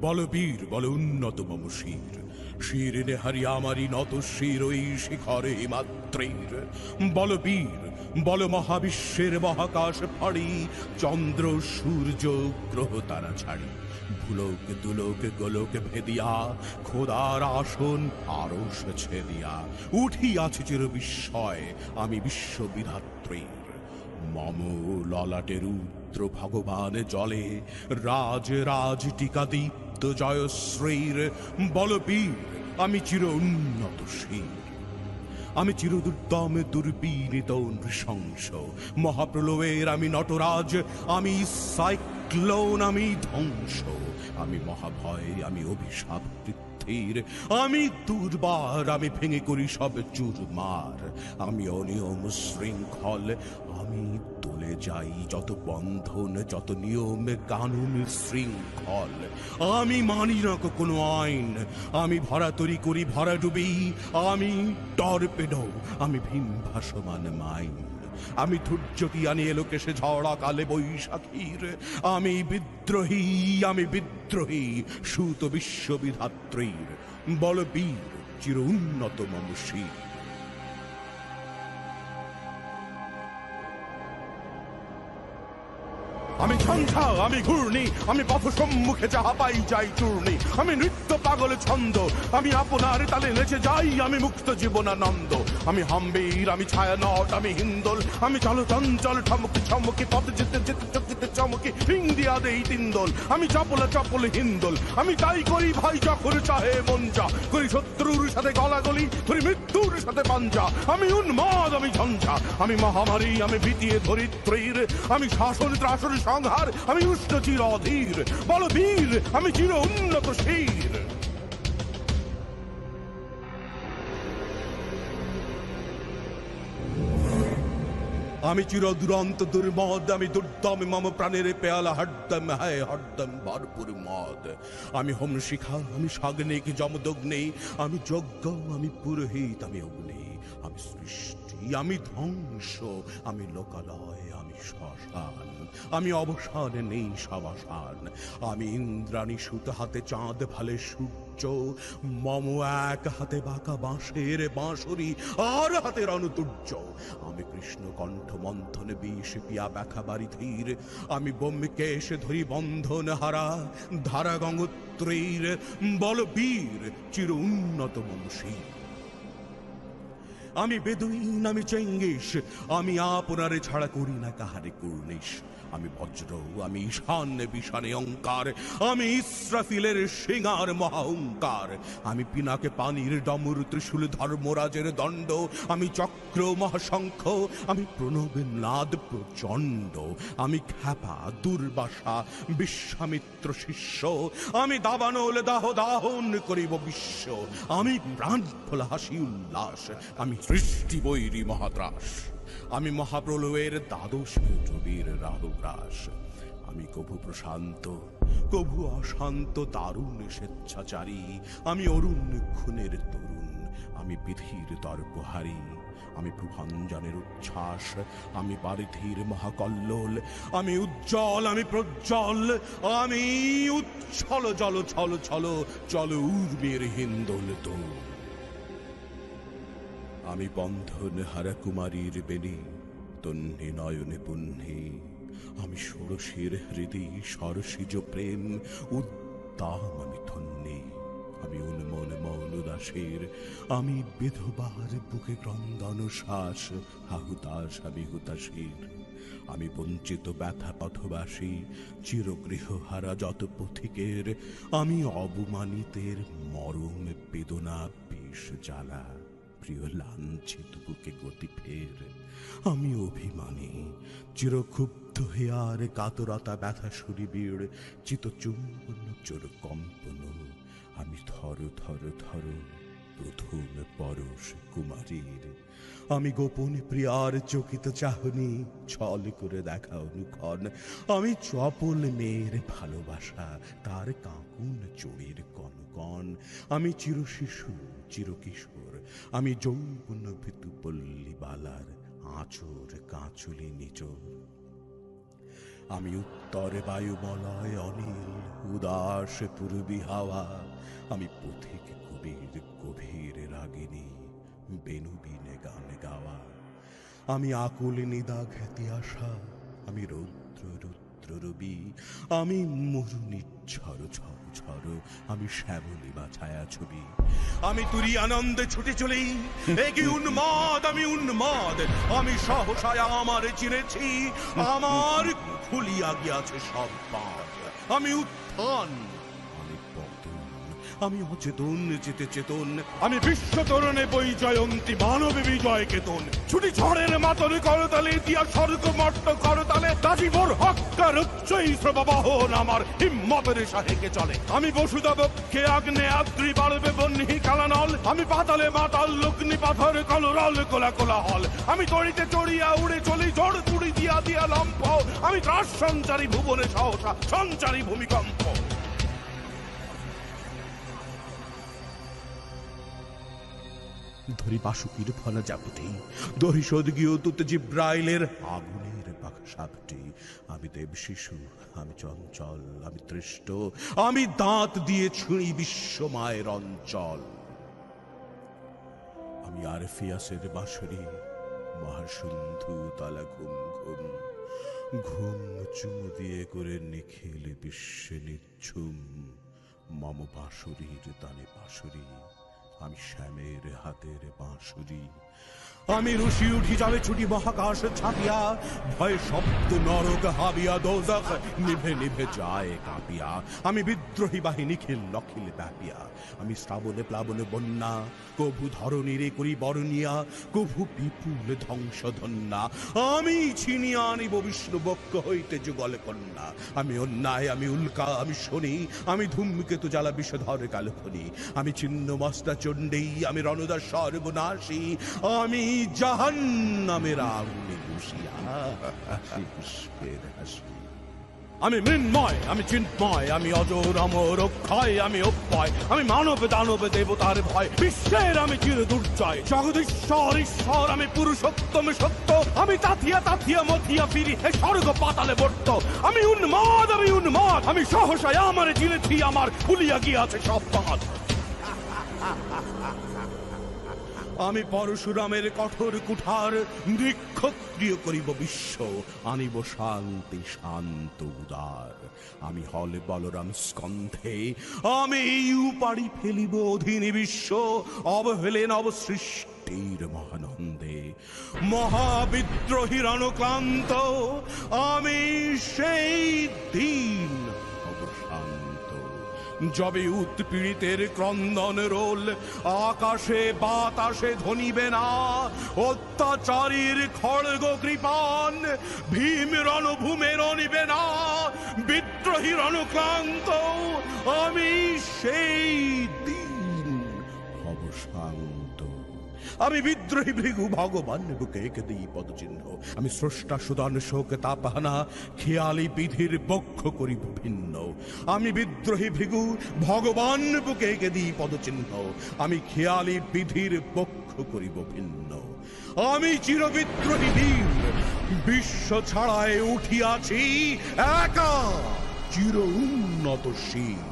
বল বীর বল উন্নত মম শির। শির নেহারি আমারি নত শির ওই শিখরে মাত্রের বল বীর বল মহাবিশ্বের মহাকাশ ফাড়ি। চন্দ্র, সূর্য, গ্রহ তারা ছাড়ি। ভুলোক, দুলোক, গোলোক ভেদিয়া, খোদার আসন আরও ছেদিয়া। উঠিয়াছে চির বিস্ময় আমি বিশ্ববিধাত্রীর। মম ললাটে রুদ্র ভগবান জলে, রাজ রাজ টিকা জয়শ্রীর বলবীর, আমি চির উন্নত শীর। আমি নৃশংস। মহাপ্রলয়ের আমি নটরাজ, আমি সাইক্লোন, আমি ধ্বংস। আমি মহাভয়, আমি অভিশাপ আমি দুর্বার, আমি ভেঙে করি সব চুরমার। আমি অনিয়ম শৃঙ্খল, আমি তুলে যাই, যত বন্ধন, যত নিয়ম, কানুন, শৃঙ্খল। আমি মানি না কোনো আইন। আমি ভরা তরি করি, ভরা ডুবি আমি টর্পেডো, আমি ভীম ভাসমান মাইন। আমি ধৈর্যটি আনি এলোকেশে ঝড়া কালে বৈশাখীর। আমি বিদ্রোহী আমি বিদ্রোহী, সুত বিশ্ববিধাত্রীর। বলবীর, চির উন্নত মম আমি ঝঞ্ঝা আমি ঘূর্ণি, আমি পথ সম্মুখে যাহা পাই যাই চূর্ণি। আমি নৃত্য, পাগল, ছন্দ, আমি আপনার তালে নেচে যাই, আমি মুক্ত জীবনানন্দ। আমি হাম্বির, আমি ছায়া নট আমি হিন্দোল, আমি চলো চঞ্চল ঠমকি, ছমকি, পথ যেতে যেতে চকিতে চমকি, রিং দিয়া দেই তিন্দোল আমি চপলে চপলে, হিন্দোল, আমি তাই করি ভাই যখন চাহে মন যা করি শত্রুর সাথে গলাগলি, করি মৃত্যুর সাথে পাঞ্জা। আমি উন্মাদ, আমি ঝঞ্ঝা। আমি মহামারী, আমি ভীতিয়ে ধরিত্রীর। আমি শাসন, ত্রাসন সংহার আমি উষ্ণ চির অধীর। বল বীর আমি চির উন্নত শীর। আমি চির দুরন্ত দুর্মদ, আমি দুর্দম, মম প্রাণের পেয়ালা, হরদম, হায় হরদম, ভরপুর মদ। আমি হোম শিখা আমি সাগ্নিক, যমদগ্নি, আমি যজ্ঞ, আমি পুরোহিত, আমি অগ্নি, আমি সৃষ্টি, আমি ধ্বংস, আমি লোকালয়, আমি শ্মশান, আমি অবসান, নেই সবাসান। আমি ইন্দ্রাণী সুত হাতে চাঁদ ভালে সূর্য মম এক হাতে বাঁকা বাঁশের বাঁশরি, আর হাতে রণতুর্য আমি কৃষ্ণ কণ্ঠ মন্থন বিষ পিয়া ব্যাখা বাড়ি ধীর। আমি বোমকেশ ধরি বন্ধন হারা, ধারা গঙ্গোত্রীর বল বীর চির উন্নত মনসীর আমি বেদুইন, আমি চেঙ্গিস, আমি আপনারে ছাড়া করি না কাহারে কুর্নিশ। আমি বজ্র, আমি ঈশান, বিষানে অঙ্কার, আমি ইসরাফিলের সিঙার মহাহংকার। আমি পিনাকে পানির ডমর, ত্রিশূল ধর্মরাজের দণ্ড, আমি চক্র মহাশঙ্খ, আমি প্রণবের নাদ প্রচণ্ড, আমি খ্যাপা দুর্বাসা বিশ্বামিত্র শিষ্য, আমি দাবানল দাহ দাহন করিব বিশ্ব, আমি প্রাণ ফোলা হাসি উল্লাস, আমি সৃষ্টি বৈরী মহাত্রাস। আমি মহাপ্রলয়ের দ্বাদশ রবির রাহুগ্রাস। আমি কভু প্রশান্ত, কভু অশান্ত দারুণ স্বেচ্ছাচারী। আমি অরুণ খুনের তরুণ। আমি বিধির তর্কহারী। আমি প্রভঞ্জনের উচ্ছ্বাস। আমি পারিধির মহাকল্লোল। আমি উজ্জ্বল, আমি প্রজ্জ্বল। আমি উচ্ছল, জল ছল ছল। চল উর্মের হিন্দোল দোল। আমি বন্ধন হারা কুমারীর বেনি তন্নি নয়নে পুণ্যে। আমি ষোড়শীর হৃদয়, সরসিজ প্রেম, উদ্দাম আমি ধন্যে। আমি উন্মন মৌন দাসের, আমি বিধবার বুকে ক্রন্দন শ্বাস হাহুতাস আমি হুতাশীর। আমি বঞ্চিত ব্যথা পথবাসী, চিরগৃহ হারা যত পথিকের, আমি অবমানিতের মরম বেদনা বেশ জ্বালা। প্রিয় লাঞ্ছিত বুকে গতি ফের। আমি অভিমানী, চিরক্ষুব্ধ হেয়ার কাতরতা ব্যথা চিত চুম্বন চোর কম্পন। আমি থর থর থর প্রথম পরশ কুমারীর। আমি গোপন প্রিয়ার চকিত চাহনি, ছল করে দেখা অনুক্ষণ আমি চপল মেয়ের ভালোবাসা, তার কাকুন চোরের কনকন। আমি চির শিশু চিরকিশোর আমি যৌবন ভিতু পল্লী বালার আঁচর কাঁচুলি নিচর। আমি উত্তরে বায়ুমলয় অনিল, উদাস পূর্বী হাওয়া। আমি পথিক কবির গভীর রাগিনী বেনুবিনে গান গাওয়া। আমি আকুল নিদা খ্যাতি আশা, আমি রৌদ্র রুদ্র রবি আমি মরুনি ঝড় ঝড় ঝড় আমি শ্যামলি বা ছায়া ছবি আমি তুরি আনন্দে ছুটে চলি এগি উন্মাদ, আমি উন্মাদ, আমি সহসায় আমারে চিনেছি, আমার খুলিয়া গিয়াছে সব পাঁচ আমি উত্থান আমি অচেতন, যেতে চেতন। আমি বিশ্ব তরণে বই জয়ন্তী, মানব বিজয় কেতন। ছুটি ঝড়ের মাতনে করতালে দিয়া স্বর্গ মট্ট করতালে দাজিবর হক্কার উচ্চই শ্রববাহন আমার, হিম্মতের সাহেকে চলে। আমি বসুদা বক্ষে আগ্নে আদ্রি বাড়বে বন্যি কালানল আমি পাতালে মাতাল, লগ্নি পাথর, কলরল, কোলা কোলা হল আমি তড়িতে চড়িয়া উড়ে চলি, ঝড় তুড়ি দিয়া দিয়া লম্প আমি ত্রাস সঞ্চারী ভুবনে সহসা, সঞ্চারী ভূমিকম্প। ধরি বাসুকির ফল যাবতে দহি সদগীয় তুত জিব্রাইলের আগুনের বাক্সাপটি। আমি দেব শিশু, আমি চঞ্চল, আমি তৃষ্ট আমি দাঁত দিয়ে ছুঁড়ি বিশ্ব মায়ের অঞ্চল। আমি আর ফিয়াসের বাঁশরি, মহাসিন্ধু তালা ঘুম ঘুম ঘুম চুমু দিয়ে করে নিখিল বিশ্বে নিচ্ছুম, মম বাঁশুরির দানে বাঁশুরি। আমি শ্যামের হাতের বাঁশুরি আমি রুশি উঠি যাবে ছুটি মহাকাশ ছাপিয়া। ভয় শব্দ নরক হাবিয়া দোজখ নিভে নিভে যায় কাঁপিয়া। আমি বিদ্রোহী বাহিনী খিল নখিল ব্যাপিয়া। আমি শ্রাবণে প্লাবনে বন্যা, কভু ধরণীরে করি বরণিয়া, কভু বিপুল ধ্বংস ধন্যা আমি ছিনিয়া আনিব বিষ্ণু বক্ষ হইতে যুগল কন্যা। আমি অন্যায়, আমি উল্কা, আমি শনি, আমি ধূমকেতু জ্বালা বিষধর কালখনি আমি ছিন্ন মস্তা চণ্ডী আমি রণদা সর্বনাশী। আমি আমি মৃন্ময়, আমি চিন্ময়, আমি অজর অমর অক্ষয়, আমি অক্ষয় আমি মানব দানব দেবতার ভয়, বিশ্বের আমি চির দুর্জয়। জগদীশ্বর, ঈশ্বর, আমি পুরুষোত্তম সত্য, আমি তাথিয়া তাথিয়া মথিয়া ফিরি, হে স্বর্গ পাতালে বর্ত। আমি উন্মাদ আমি উন্মাদ, আমি সহসায় আমার জিনেছি আমার ভুলিয়া গিয়াছে সব পাত আমি পরশুরামের কঠোর কুঠার নৃক্ষত্রিয় করিব বিশ্ব। আনিব শান্তি, শান্ত, উদার। আমি হলে বলরাম স্কন্ধে। আমি উপাড়ি ফেলিব অধীন বিশ্ব। অবহেলেন অবসৃষ্টির মহানন্দে। মহাবিদ্রোহীর অনুক্লান্ত আমি সেই দিন যবে উৎপীড়িতের ক্রন্দন রোল, আকাশে বাতাসে ধনিবে না, অত্যাচারীর খড়গ কৃপান, ভীম রণভূমে রণিবে না, বিদ্রোহী রণক্রান্ত আমি সেই আমি বিদ্রোহী ভৃগু ভগবান বুকে এঁকে দিই পদচিহ্ন। আমি স্রষ্টা সুদান শোক তাপাহানা, খেয়ালি বিধির বক্ষ করিব ভিন্ন। আমি বিদ্রোহী ভৃগু ভগবান বুকে এঁকে দিই পদচিহ্ন। আমি খেয়ালি বিধির বক্ষ করিব ভিন্ন। আমি চিরবিদ্রোহী বীর বিশ্ব ছাড়ায় উঠিয়াছি একা, চির উন্নত শীল